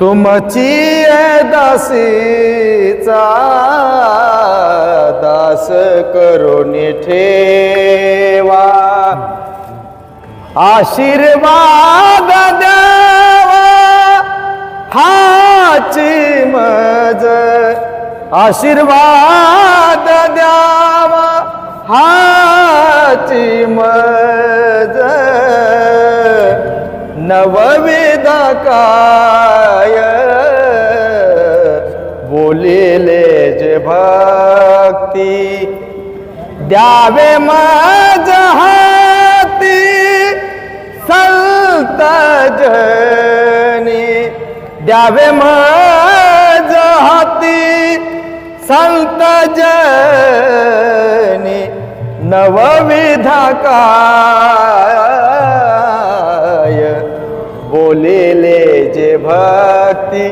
तुमची दासीचा दास करून ठेवा. आशीर्वाद द्यावा हाची मज. आशीर्वाद द्यावा हाची मज. नवविध का बोलिले जे भक्ती द्यावे मज हाती संत जनी. द्यावे मज हाती संत जनी. नवविधा काय बोलिले जे भक्ती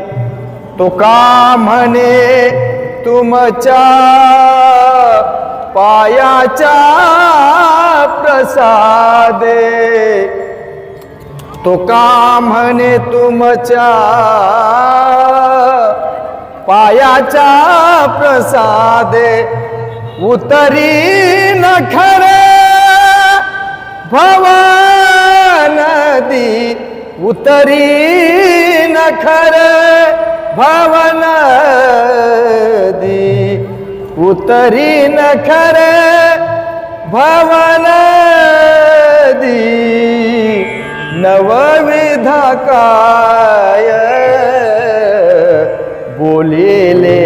तुका म्हणे तुमच्या पायाच्या प्रसादे? तुका म्हणे तुमच्या पायाच्या प्रसादे? उतरी न खरे भवनदी उतरी न खरे भवनदी उतरी न खरे भवनदी नवविधा काय बोलिले